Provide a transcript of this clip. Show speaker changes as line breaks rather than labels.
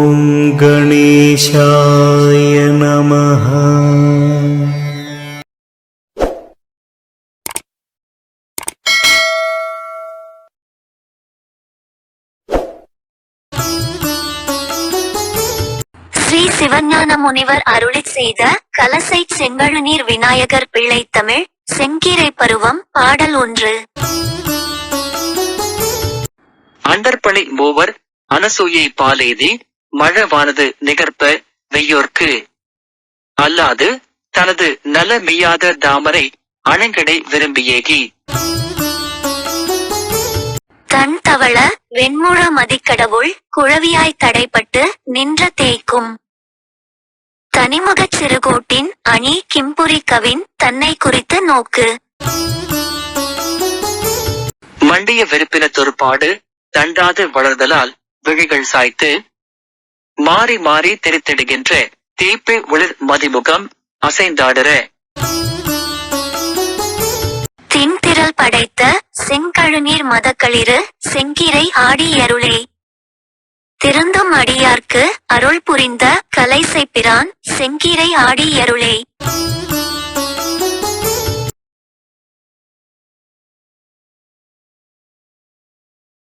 ॐ गणेशाय नमः
ஸ்ரீ சிவஞான முனிவர் அருளிச் செய்த கலசை செங்கழுநீர் விநாயகர் பிள்ளை தமிழ் செங்கீரை பருவம் பாடல் ஒன்று
அண்டர்பணி மூவர் அனசூயை பாலேதி மழவானது நிகர்ப்ப வெய்யோர்க்கு. அல்லாது தனது நல மெய்யாத தாமரை அணங்கடை விரும்பியேகி.
தன் தவள வெண்முழ மதிக்கடவுள் குழவியாய் தடைப்பட்டு நின்ற தேய்க்கும். தனிமுகச் சிறுகோட்டின் அணி கிம்புரி கவின் தன்னை குறித்து நோக்கு.
மண்டிய வெறுப்பின தொற்பாடு தண்டாது வளர்தலால் விழிகள் சாய்த்து மாறி மாறி தெரித்திடுகின்ற தீப்பி ஒளிர் மதிமுகம் அசைந்தாடுற.
தின்திரல் படைத்த செங்கழுநீர் மதக்களிறு செங்கீரை ஆடியருளே திருந்தும் அடியார்க்கு அருள் புரிந்த கலைசை பிரான் செங்கீரை ஆடியருளே